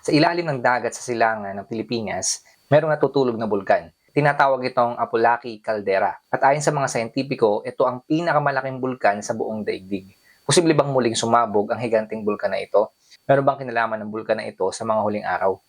Sa ilalim ng dagat sa silangan ng Pilipinas, merong natutulog na bulkan. Tinatawag itong Apulaki Caldera. At ayon sa mga sayentipiko, ito ang pinakamalaking bulkan sa buong daigdig. Posible bang muling sumabog ang higanting bulkan na ito? Meron bang kinalaman ng bulkan na ito sa mga huling araw?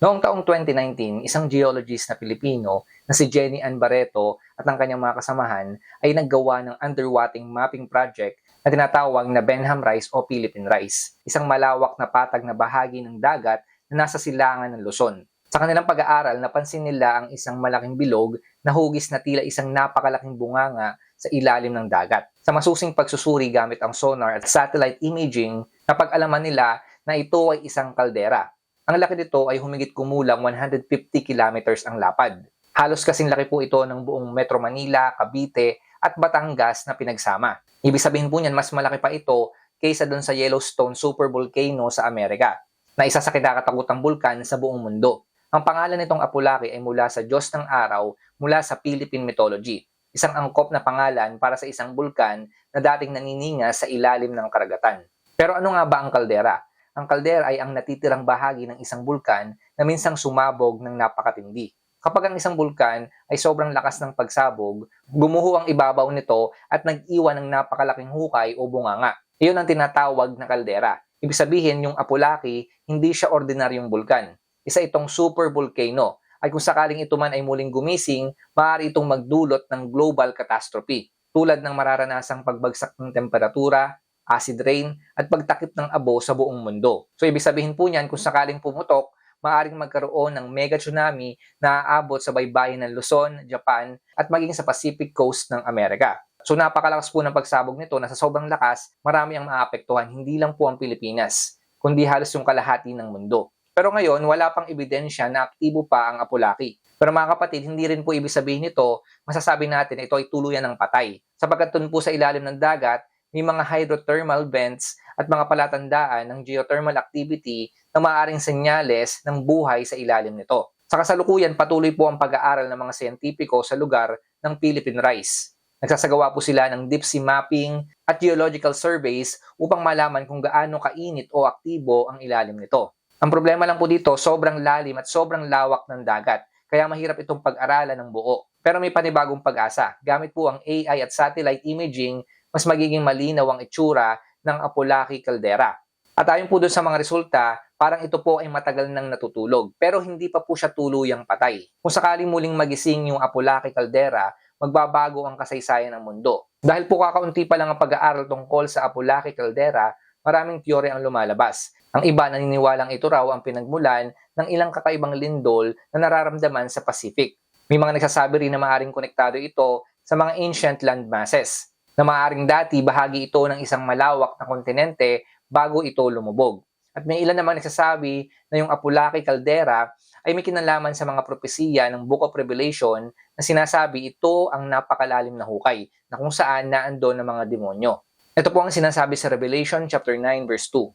Noong taong 2019, isang geologist na Pilipino na si Jenny Ann Barreto at ang kanyang mga kasamahan ay naggawa ng underwater mapping project na tinatawag na Benham Rice o Philippine Rice, isang malawak na patag na bahagi ng dagat na nasa silangan ng Luzon. Sa kanilang pag-aaral, napansin nila ang isang malaking bilog na hugis na tila isang napakalaking bunganga sa ilalim ng dagat. Sa masusing pagsusuri gamit ang sonar at satellite imaging, napag-alaman nila na ito ay isang kaldera. Ang laki nito ay humigit kumulang 150 kilometers ang lapad. Halos kasing laki po ito ng buong Metro Manila, Cavite at Batangas na pinagsama. Ibig sabihin po niyan, mas malaki pa ito kaysa doon sa Yellowstone Supervolcano sa Amerika, na isa sa kinakatakutang bulkan sa buong mundo. Ang pangalan nitong Apulaki ay mula sa Diyos ng Araw mula sa Philippine mythology, isang angkop na pangalan para sa isang bulkan na dating nanininga sa ilalim ng karagatan. Pero ano nga ba ang kaldera? Ang kaldera ay ang natitirang bahagi ng isang bulkan na minsang sumabog ng napakatindi. Kapag ang isang bulkan ay sobrang lakas ng pagsabog, gumuho ang ibabaw nito at nag-iwan ng napakalaking hukay o bunganga. Iyon ang tinatawag na kaldera. Ibig sabihin, yung Apulaki, hindi siya ordinaryong bulkan. Isa itong super volcano ay kung sakaling ito man ay muling gumising, maaari itong magdulot ng global catastrophe tulad ng mararanasang pagbagsak ng temperatura, acid rain, at pagtakip ng abo sa buong mundo. So ibig sabihin po niyan kung sakaling pumutok, maaring magkaroon ng mega tsunami na aabot sa baybayin ng Luzon, Japan, at maging sa Pacific Coast ng Amerika. So napakalakas po ng pagsabog nito na sa sobrang lakas, marami ang maapektuhan, hindi lang po ang Pilipinas, kundi halos yung kalahati ng mundo. Pero ngayon, wala pang ebidensya na aktibo pa ang Apulaki. Pero mga kapatid, hindi rin po ibig sabihin nito, masasabi natin ito ay tuluyan ng patay. Sapagkat dun po sa ilalim ng dagat, may mga hydrothermal vents at mga palatandaan ng geothermal activity na maaaring senyales ng buhay sa ilalim nito. Sa kasalukuyan, patuloy po ang pag-aaral ng mga siyentipiko sa lugar ng Philippine Rice. Nagsasagawa po sila ng deep sea mapping at geological surveys upang malaman kung gaano kainit o aktibo ang ilalim nito. Ang problema lang po dito, sobrang lalim at sobrang lawak ng dagat, kaya mahirap itong pag-aralan ng buo. Pero may panibagong pag-asa. Gamit po ang AI at satellite imaging, mas magiging malinaw ang itsura ng Apulaki Caldera. At ayon po doon sa mga resulta, parang ito po ay matagal nang natutulog, pero hindi pa po siya tuluyang patay. Kung sakaling muling magising yung Apulaki Caldera, magbabago ang kasaysayan ng mundo. Dahil po kakaunti pa lang ang pag-aaral tungkol sa Apulaki Caldera, maraming teorya ang lumalabas. Ang iba naniniwalang ito raw ang pinagmulan ng ilang kakaibang lindol na nararamdaman sa Pacific. May mga nagsasabi rin na maaaring konektado ito sa mga ancient land masses, na maaaring dati bahagi ito ng isang malawak na kontinente bago ito lumubog. At may ilan namang nagsasabi na yung Apulaki Caldera ay may kinalaman sa mga propesiya ng Book of Revelation na sinasabi ito ang napakalalim na hukay na kung saan naandon ng mga demonyo. Ito po ang sinasabi sa Revelation chapter 9 verse 2.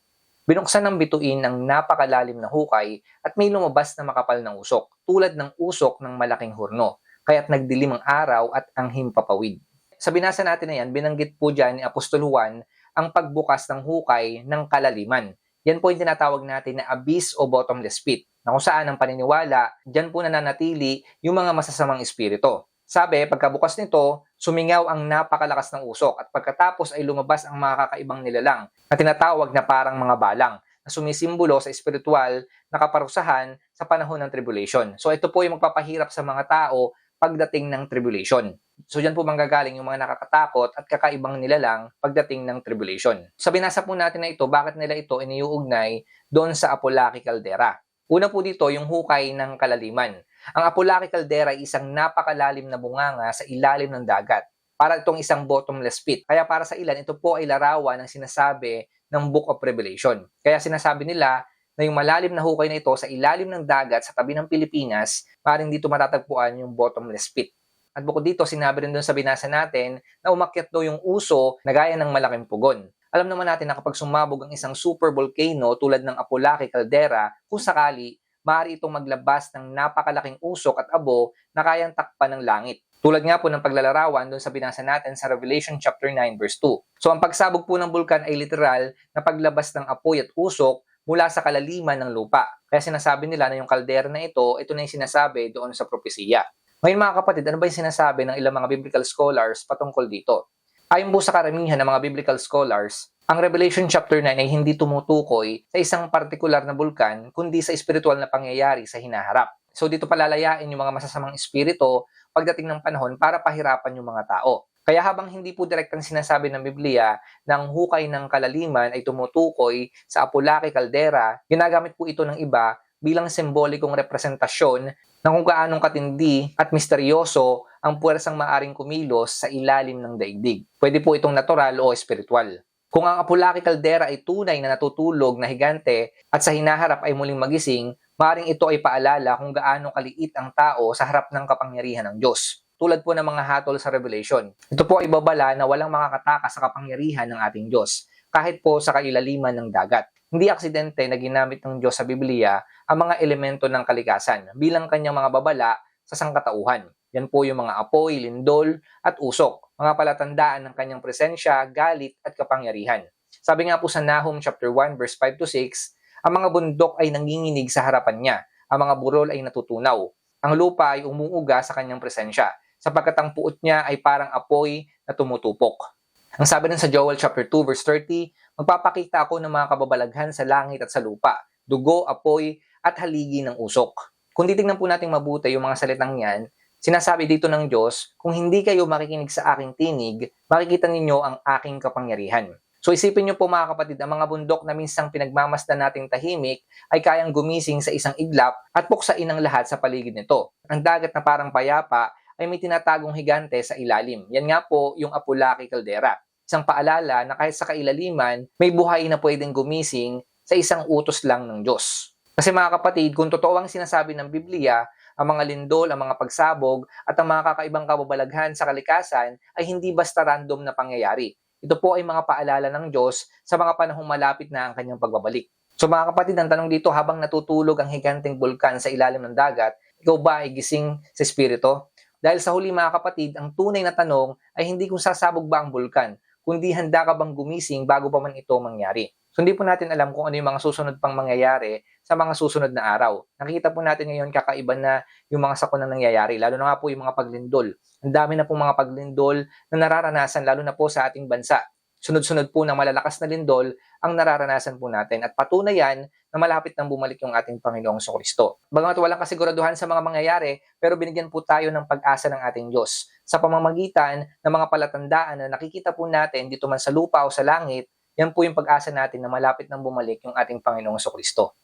Binuksan ng bituin ang napakalalim na hukay at may lumabas na makapal ng usok, tulad ng usok ng malaking hurno, kaya't nagdilim ang araw at ang himpapawid. Sa binasa natin na yan, binanggit po dyan ni Apostol Juan ang pagbukas ng hukay ng kalaliman. Yan po yung tinatawag natin na abyss o bottomless pit, na kung saan ang paniniwala, dyan po nananatili yung mga masasamang espiritu. Sabi, pagkabukas nito, sumingaw ang napakalakas ng usok at pagkatapos ay lumabas ang mga kakaibang nilalang na tinatawag na parang mga balang na sumisimbolo sa espiritual na kaparusahan sa panahon ng tribulation. So ito po yung magpapahirap sa mga tao pagdating ng tribulation. So dyan po manggagaling yung mga nakakatakot at kakaibang nilalang pagdating ng tribulation. Sa binasa po natin na ito, bakit nila ito iniuugnay doon sa Apolaki Caldera? Una po dito yung hukay ng kalaliman. Ang Apulaki Caldera ay isang napakalalim na bunganga sa ilalim ng dagat. Para itong isang bottomless pit. Kaya para sa ilan, ito po ay larawan ng sinasabi ng Book of Revelation. Kaya sinasabi nila na yung malalim na hukay na ito sa ilalim ng dagat sa tabi ng Pilipinas, maring dito matatagpuan yung bottomless pit. At bukod dito, sinabi rin doon sa binasa natin na umakyat daw yung uso na gaya ng malaking pugon. Alam naman natin na kapag sumabog ang isang super volcano tulad ng Apulaki Caldera, kung sakali, maaari itong maglabas ng napakalaking usok at abo na kayang takpan ng langit. Tulad nga po ng paglalarawan doon sa binasa natin sa Revelation chapter 9 verse 2. So ang pagsabog po ng bulkan ay literal na paglabas ng apoy at usok mula sa kalaliman ng lupa. Kaya sinasabi nila na yung kaldera na ito, ito na yung sinasabi doon sa propesiya. Ngayon mga kapatid, ano ba yung sinasabi ng ilang mga biblical scholars patungkol dito? Ayon po sa karamihan ng mga biblical scholars, ang Revelation chapter 9 ay hindi tumutukoy sa isang partikular na bulkan, kundi sa espiritual na pangyayari sa hinaharap. So dito palalayain yung mga masasamang espiritu pagdating ng panahon para pahirapan yung mga tao. Kaya habang hindi po direktang sinasabi ng Biblia na ang hukay ng kalaliman ay tumutukoy sa Apulaki Caldera, ginagamit po ito ng iba bilang sembolikong representasyon ng kung gaanong katindi at misteryoso ang puwersang maaring kumilos sa ilalim ng daigdig. Pwede po itong natural o espiritual. Kung ang Apulaki Caldera ay tunay na natutulog na higante at sa hinaharap ay muling magising, maaaring ito ay paalala kung gaano kaliit ang tao sa harap ng kapangyarihan ng Diyos. Tulad po ng mga hatol sa Revelation. Ito po ay babala na walang makakatakas sa kapangyarihan ng ating Diyos, kahit po sa kailaliman ng dagat. Hindi aksidente na ginamit ng Diyos sa Biblia ang mga elemento ng kalikasan bilang kanyang mga babala sa sangkatauhan. Yan po yung mga apoy, lindol, at usok, mga palatandaan ng kanyang presensya, galit, at kapangyarihan. Sabi nga po sa Nahum chapter 1 verse 5 to 6, ang mga bundok ay nanginginig sa harapan niya, ang mga burol ay natutunaw, ang lupa ay umuuga sa kanyang presensya, sapagkat ang puot niya ay parang apoy na tumutupok. Ang sabi din sa Joel chapter 2 verse 30, magpapakita ako ng mga kababalaghan sa langit at sa lupa, dugo, apoy, at haligi ng usok. Kung titingnan po natin mabuti yung mga salitang yan, Sinasabi dito ng Diyos, kung hindi kayo makikinig sa aking tinig, makikita ninyo ang aking kapangyarihan. So isipin nyo po mga kapatid, ang mga bundok na minsang pinagmamasdan nating tahimik ay kayang gumising sa isang iglap at puksain ang lahat sa paligid nito. Ang dagat na parang payapa ay may tinatagong higante sa ilalim. Yan nga po yung Apulaki Caldera. Isang paalala na kahit sa kailaliman, may buhay na pwedeng gumising sa isang utos lang ng Diyos. Kasi mga kapatid, kung totoo ang sinasabi ng Biblia, ang mga lindol, ang mga pagsabog, at ang mga kakaibang kababalaghan sa kalikasan ay hindi basta random na pangyayari. Ito po ay mga paalala ng Diyos sa mga panahong malapit na ang kanyang pagbabalik. So mga kapatid, ang tanong dito, habang natutulog ang higanteng bulkan sa ilalim ng dagat, ikaw ba ay gising sa espiritu? Dahil sa huli mga kapatid, ang tunay na tanong ay hindi kung sasabog ba ang bulkan, kundi handa ka bang gumising bago pa man ito mangyari. So hindi po natin alam kung ano yung mga susunod pang mangyayari sa mga susunod na araw. Nakikita po natin ngayon kakaiba na yung mga sakuna nangyayari, lalo na nga po yung mga paglindol. Ang dami na pong mga paglindol na nararanasan, lalo na po sa ating bansa. Sunod-sunod po ng malalakas na lindol ang nararanasan po natin at patunay yan na malapit nang bumalik yung ating Panginoong Kristo. Bagamat walang kasiguraduhan sa mga mangyayari, pero binigyan po tayo ng pag-asa ng ating Diyos sa pamamagitan ng mga palatandaan na nakikita po natin dito man sa lupa o sa langit yan po yung pag-asa natin na malapit nang bumalik yung ating Panginoong Kristo.